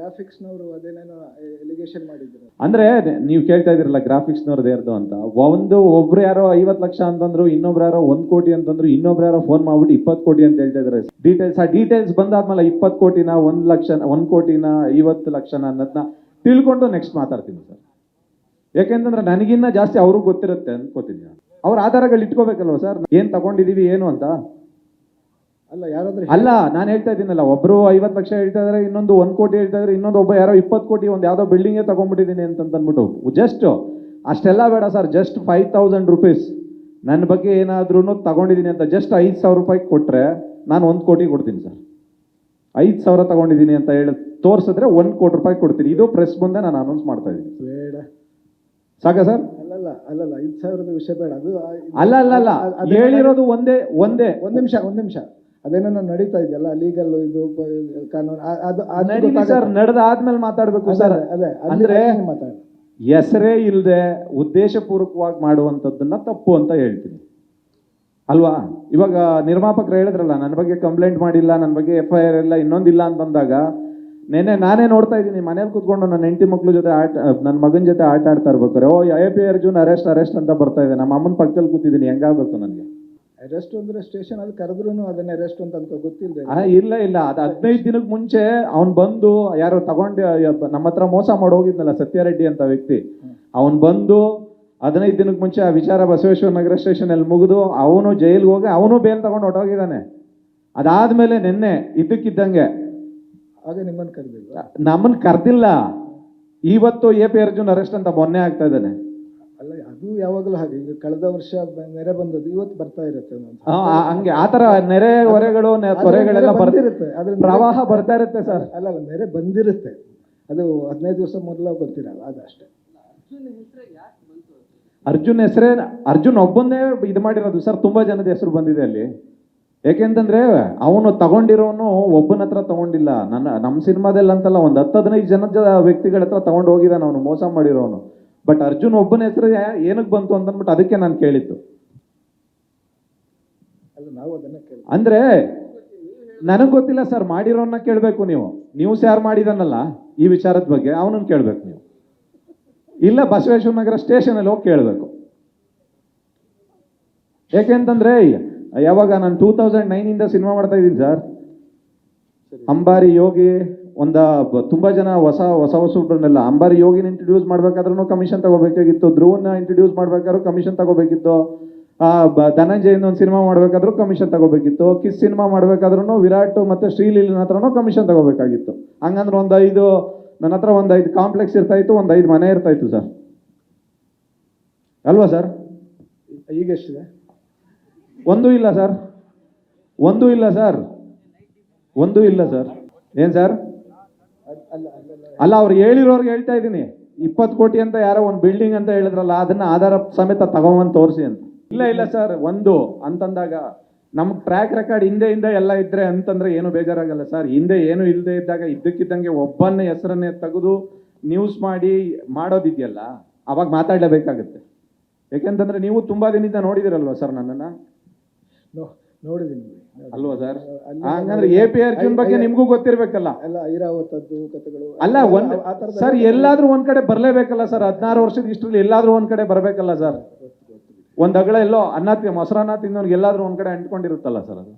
ಗ್ರಾಫಿಕ್ಸ್ನವರು ಅದೇನೇನೋ allegation ಮಾಡಿದ್ರು. ಅಂದ್ರೆ, ನೀವು ಕೇಳ್ತಾ ಇದ್ರಲ್ಲ ಗ್ರಾಫಿಕ್ಸ್ನವ್ರದ್ದು ಯಾರ್ದು ಅಂತ. ಒಂದು ಒಬ್ರು ಯಾರೋ ಐವತ್ತು ಲಕ್ಷ ಅಂತಂದ್ರು, ಇನ್ನೊಬ್ರು ಯಾರೋ ಒಂದ್ ಕೋಟಿ ಅಂತಂದ್ರು, ಇನ್ನೊಬ್ರು ಯಾರೋ ಫೋನ್ ಮಾಡ್ಬಿಟ್ಟು ಇಪ್ಪತ್ತು ಕೋಟಿ ಅಂತ ಹೇಳ್ತಾ ಇದಾರೆ ಡೀಟೇಲ್ಸ್ ಆ ಡೀಟೇಲ್ಸ್ ಬಂದಾದ್ಮೇಲೆ ಇಪ್ಪತ್ತು ಕೋಟಿನ, ಒಂದ್ ಲಕ್ಷ ಒಂದ್ ಕೋಟಿನ, ಐವತ್ತು ಲಕ್ಷನ ಅನ್ನೋದನ್ನ ತಿಳ್ಕೊಂಡು ನೆಕ್ಸ್ಟ್ ಮಾತಾಡ್ತೀನಿ ಸರ್. ಯಾಕೆಂತಂದ್ರೆ ನನಗಿನ್ನ ಜಾಸ್ತಿ ಅವ್ರಿಗೆ ಗೊತ್ತಿರುತ್ತೆ ಅನ್ಕೋತೀನಿ ಅವ್ರ ಆಧಾರಗಳು ಇಟ್ಕೋಬೇಕಲ್ವ ಸರ್? ಏನ್ ತಗೊಂಡಿದೀವಿ, ಏನು ಅಂತ? ಅಲ್ಲ ಯಾರಾದ್ರೂ ಅಲ್ಲ ನಾನು ಹೇಳ್ತಾ ಇದ್ದೀನಲ್ಲ ಒಬ್ರು ಐವತ್ತು ಲಕ್ಷ ಹೇಳ್ತಾ ಇದಾರೆ ಇನ್ನೊಂದು ಒಂದ್ ಕೋಟಿ ಹೇಳ್ತಾ ಇದ್ರೆ ಇನ್ನೊಂದು ಒಬ್ಬ ಯಾರೋ ಇಪ್ಪತ್ತು ಕೋಟಿ ಒಂದು ಯಾವ್ದೋ ಬಿಲ್ಡಿಂಗೇ ತಗೊಂಡ್ಬಿಟ್ಟಿದ್ದೀನಿ ಅಂತ ಅಂದ್ಬಿಟ್ಟು ಜಸ್ಟ್ ಅಷ್ಟೆಲ್ಲ ಬೇಡ sir just five thousand rupees ನನ್ನ ಬಗ್ಗೆ ಏನಾದ್ರೂ ತಗೊಂಡಿದ್ದೀನಿ ಅಂತ ಜಸ್ಟ್ ಐದು ಸಾವಿರ ರೂಪಾಯಿ ಕೊಟ್ರೆ ನಾನು ಒಂದು ಕೋಟಿ ಕೊಡ್ತೀನಿ ಸರ್ ಐದು ಸಾವಿರ ತಗೊಂಡಿದ್ದೀನಿ ಅಂತ ಹೇಳಿ ತೋರಿಸಿದ್ರೆ ಒಂದು ಕೋಟಿ ರೂಪಾಯಿ ಕೊಡ್ತೀನಿ. ಇದು ಪ್ರೆಸ್ ಮುಂದೆ ನಾನು ಅನೌನ್ಸ್ ಮಾಡ್ತಾ ಇದ್ದೀನಿ. ಬೇಡ. ಸಾಕಾ ಸರ್ ಅಲ್ಲಲ್ಲ ಅಲ್ಲಲ್ಲ ಐದು ಸಾವಿರದ ವಿಷಯ ಬೇಡ. ಅದು ಅಲ್ಲ ಅಲ್ಲ ಅಲ್ಲ. ಹೇಳಿರೋದು ಒಂದೇ ಒಂದೇ. ಒಂದು ನಿಮಿಷ ಒಂದು ನಿಮಿಷ. ಅದೇನೋ ನಡೀತಾ ಇದೆಯಲ್ಲ ಲೀಗಲ್ ಇದು ಕಾನೂನು ಅದು ಗೊತ್ತಾಗತ್ತೆ. ಸರ್ ನಡೆದಾದ್ಮೇಲೆ ಮಾತಾಡ್ಬೇಕು ಸರ್. ಅದೇ ಅಂದ್ರೆ ಮಾತಾಡು. ಹೆಸರೇ ಇಲ್ಲದೆ ಉದ್ದೇಶಪೂರ್ವಕವಾಗಿ ಮಾಡುವಂಥದ್ದನ್ನ ತಪ್ಪು ಅಂತ ಹೇಳ್ತೀನಿ. ಅಲ್ವಾ? ಇವಾಗ ನಿರ್ಮಾಪಕರು ಹೇಳಿದ್ರಲ್ಲ ನನ್ನ ಬಗ್ಗೆ ಕಂಪ್ಲೇಂಟ್ ಮಾಡಿಲ್ಲ ನನ್ನ ಬಗ್ಗೆ ಎಫ್ ಐ ಆರ್ ಇಲ್ಲ ಇನ್ನೊಂದಿಲ್ಲ ಅಂತಂದಾಗ ನೆನ್ನೆ ನಾನೇ ನೋಡ್ತಾ ಇದ್ದೀನಿ ಮನೇಲಿ ಕೂತ್ಕೊಂಡು ನನ್ನ ಹೆಂಡತಿ ಮಕ್ಳು ಜೊತೆ ಆಟ ನನ್ನ ಮಗನ ಜೊತೆ ಆಟ ಆಡ್ತಾ ಇರ್ಬೇಕಾರೆ O A P Arjun arrest arrest ಅಂತ ಬರ್ತಾ ಇದೆ ನಮ್ಮ ಅಮ್ಮನ ಪಕ್ಕದಲ್ಲಿ ಕೂತಿದ್ದೀನಿ ಹೆಂಗಾಗಬೇಕು ನನಗೆ? ಅರೆಸ್ಟ್ ಅಂದ್ರೆ ಸ್ಟೇಷನ್ ಅಲ್ಲಿ ಕರೆದ್ರು ಅದನ್ನ ಅರೆಸ್ಟ್ ಅಂತ ಅನ್ಕೋ ಗೊತ್ತಿಲ್ಲ ಇಲ್ಲ ಇಲ್ಲ. ಅದು ಹದಿನೈದು ದಿನಕ್ಕೆ ಮುಂಚೆ ಅವ್ನು ಬಂದು ಯಾರೋ ತಗೊಂಡು ನಮ್ಮ ಹತ್ರ ಮೋಸ ಮಾಡಿ ಹೋಗಿದ್ನಲ್ಲ ಸತ್ಯಾರೆಡ್ಡಿ ಅಂತ ವ್ಯಕ್ತಿ. ಅವನು ಬಂದು ಹದಿನೈದು ದಿನಕ್ಕೆ ಮುಂಚೆ ಆ ವಿಚಾರ ಬಸವೇಶ್ವರ ನಗರ ಸ್ಟೇಷನ್ ಅಲ್ಲಿ ಮುಗಿದು ಅವನು ಜೈಲಿಗೆ ಹೋಗಿ ಅವನು ಬೇಲ್ ತಗೊಂಡು ಹೊಟ್ಟೋಗಿದ್ದಾನೆ ಅದಾದ್ಮೇಲೆ ನಿನ್ನೆ ಇದ್ದಕ್ಕಿದ್ದಂಗೆ ಆಗ ನಿಮ್ಮನ್ನು ಕರೆದಿಲ್ಲ ನಮ್ಮನ್ನು ಕರೆದಿಲ್ಲ. ಇವತ್ತು ಎ ಪಿ ಅರ್ಜುನ್ ಅರೆಸ್ಟ್ ಅಂತ ಮೊನ್ನೆ ಆಗ್ತಾ ಇದ್ದಾನೆ. ಅದು ಯಾವಾಗಲೂ ಹಾಗೆ. ಈಗ ಕಳೆದ ವರ್ಷ ನೆರೆ ಬಂದದ್ದು ಇವತ್ತು ಬರ್ತಾ ಇರುತ್ತೆ ಒಂದೊಂದು. ಆ, ಆ, ಹಂಗೆ ಆತರ ನೆರೆ ಹೊರೆಗಳು ನೆ- ಆದ್ರೆ ತೊರೆಗಳೆಲ್ಲ ನೆರೆ ಬರ್ತಾ ಬಂದಿರುತ್ತೆ. ಅದ್ರ ನೆರೆ- ಪ್ರವಾಹ ಬರ್ತಾ ಇರುತ್ತೆ ಸರ್. ಅಲ್ಲ ಅಲ್ಲ ನೆರೆ ಬಂದಿರುತ್ತೆ. ಅದು ಹದಿನೈದು ದಿವಸ ಮೊದಲ ಗೊತ್ತಿರಲ್ಲ ಅದಷ್ಟೇ. ಅರ್ಜುನ್ ಹೆಸರೇ ಅರ್ಜುನ್ ಒಬ್ಬನೇ ಇದು ಮಾಡಿರೋದು ಸರ್ ತುಂಬಾ ಜನದ ಹೆಸರು ಬಂದಿದೆ ಅಲ್ಲಿ. ಯಾಕೆಂತಂದ್ರೆ ಅವನು ತಗೊಂಡಿರೋನು ಒಬ್ಬನ ಹತ್ರ ತಗೊಂಡಿಲ್ಲ. ನನ್ನ ನಮ್ಮ ಸಿನಿಮಾದಲ್ಲಿ ಅಂತಲ್ಲ ಒಂದು ಹತ್ತು ಹದಿನೈದು ಜನದ ವ್ಯಕ್ತಿಗಳ ಹತ್ರ ತಗೊಂಡು ಹೋಗಿದ್ದಾನೆ ಅವನು ಮೋಸ ಮಾಡಿರೋನು. ಬಟ್ ಅರ್ಜುನ್ ಒಬ್ಬನ ಹೆಸರು ಏನಕ್ಕೆ ಬಂತು ಅಂತನ್ಬಿಟ್ಟು ಅದಕ್ಕೆ ನಾನು ಕೇಳಿದ್ದು. ನಾವು ಅಂದ್ರೆ ನನಗೆ ಗೊತ್ತಿಲ್ಲ ಸರ್ ಮಾಡಿರೋನ್ನ ಕೇಳಬೇಕು ನೀವು. ನ್ಯೂಸ್ ಯಾರು ಮಾಡಿದನಲ್ಲ ಈ ವಿಚಾರದ ಬಗ್ಗೆ ಅವನನ್ನು ಕೇಳಬೇಕು ನೀವು. ಇಲ್ಲ ಬಸವೇಶ್ವರ ನಗರ ಸ್ಟೇಷನಲ್ಲಿ ಹೋಗಿ ಕೇಳಬೇಕು. ಯಾಕೆಂತಂದ್ರೆ ಯಾವಾಗ ನಾನು ಟೂ ತೌಸಂಡ್ ನೈನಿಂದ ಸಿನಿಮಾ ಮಾಡ್ತಾ ಇದ್ದೀನಿ ಸರ್. ಅಂಬಾರಿ ಯೋಗಿ ಒಂದ ತುಂಬಾ ಜನ ಹೊಸ ಹೊಸ ಹೊಸಬ್ರನ್ನೆಲ್ಲ ಅಂಬಾರಿ ಯೋಗಿನ ಇಂಟ್ರೊಡ್ಯೂಸ್ ಮಾಡ್ಬೇಕಾದ್ರೂ ಕಮಿಷನ್ ತಗೋಬೇಕಾಗಿತ್ತು ಧ್ರುವನ್ನ ಇಂಟ್ರೊಡ್ಯೂಸ್ ಮಾಡ್ಬೇಕಾದ್ರೂ ಕಮಿಷನ್ ತಗೋಬೇಕಿತ್ತು ಧನಂಜಯನ ಒಂದು ಸಿನಿಮಾ ಮಾಡ್ಬೇಕಾದ್ರೂ ಕಮಿಷನ್ ತಗೋಬೇಕಿತ್ತು ಕಿಸ್ ಸಿನಿಮಾ ಮಾಡ್ಬೇಕಾದ್ರೂ ವಿರಾಟ್ ಮತ್ತೆ ಶ್ರೀಲೀಲನ ಹತ್ರನೂ ಕಮಿಷನ್ ತಗೋಬೇಕಾಗಿತ್ತು. ಹಂಗಂದ್ರೆ ಒಂದು ಐದು ನನ್ನ ಹತ್ರ ಒಂದು ಐದು ಕಾಂಪ್ಲೆಕ್ಸ್ ಇರ್ತಾ ಇತ್ತು ಒಂದು ಐದು ಮನೆ ಇರ್ತಾ ಇತ್ತು ಸರ್. ಅಲ್ವಾ ಸರ್? ಈಗ ಎಷ್ಟಿದೆ ಒಂದು ಇಲ್ಲ ಸರ್. ಒಂದು ಇಲ್ಲ ಸರ್. ಒಂದು ಇಲ್ಲ ಸರ್. ಏನ್ ಸರ್? ಅಲ್ಲ, ಅವ್ರು ಹೇಳಿರೋರ್ಗೆ ಹೇಳ್ತಾ ಇದ್ದೀನಿ. ಇಪ್ಪತ್ತು ಕೋಟಿ ಅಂತ ಯಾರೋ ಒಂದು ಬಿಲ್ಡಿಂಗ್ ಅಂತ ಹೇಳಿದ್ರಲ್ಲ, ಅದನ್ನ ಆಧಾರ ಸಮೇತ ತಗೊಂಬಂದು ತೋರಿಸಿ ಅಂತ. ಇಲ್ಲ ಇಲ್ಲ ಸರ್, ಒಂದು ಅಂತಂದಾಗ, ನಮ್ಗೆ ಟ್ರ್ಯಾಕ್ ರೆಕಾರ್ಡ್ ಹಿಂದೆ ಹಿಂದೆ ಎಲ್ಲ ಇದ್ರೆ ಅಂತಂದ್ರೆ ಏನು ಬೇಜಾರಾಗಲ್ಲ ಸರ್. ಹಿಂದೆ ಏನು ಇಲ್ಲದೆ ಇದ್ದಾಗ, ಇದ್ದಕ್ಕಿದ್ದಂಗೆ ಒಬ್ಬನ ಹೆಸರನ್ನೇ ತೆಗೆದು ನ್ಯೂಸ್ ಮಾಡಿ ಮಾಡೋದಿದೆಯಲ್ಲ, ಅವಾಗ ಮಾತಾಡಲೇಬೇಕಾಗುತ್ತೆ. ಯಾಕೆಂತಂದ್ರೆ ನೀವು ತುಂಬಾ ದಿನದಿಂದ ನೋಡಿದಿರಲ್ವಾ ಸರ್ ನನ್ನನ್ನು? ನೋ- ನೋಡಿದೀನಿ. ಅಲ್ವಾ ಸರ್? ಹಂಗಂದ್ರೆ ಎ ಪಿ ಅರ್ಜುನ್ ಬಗ್ಗೆ ನಿಮ್ಗೂ ಗೊತ್ತಿರ್ಬೇಕಲ್ಲ. ಎಲ್ಲ ಐರಾವತದ್ದು ಕಥೆಗಳು. ಅಲ್ಲ ಒಂದ್ ಸರ್ ಎಲ್ಲಾದ್ರೂ ಒಂದ್ ಕಡೆ ಬರ್ಲೇಬೇಕಲ್ಲ ಸರ್? ಹದಿನಾರು ವರ್ಷದ ಇಷ್ಟರಲ್ಲಿ ಎಲ್ಲಾದ್ರೂ ಒಂದ್ ಕಡೆ ಬರ್ಬೇಕಲ್ಲ ಸರ್? ಒಂದ್ ಅಗಳ ಎಲ್ಲೋ ಅನ್ನ ಮೊಸರನ್ನ ತಿನ್ನೋರ್ಗೆ ಎಲ್ಲಾದ್ರೂ ಒಂದ್ ಕಡೆ ಅಂಟ್ಕೊಂಡಿರುತ್ತಲ್ಲ ಸರ್ ಅದು?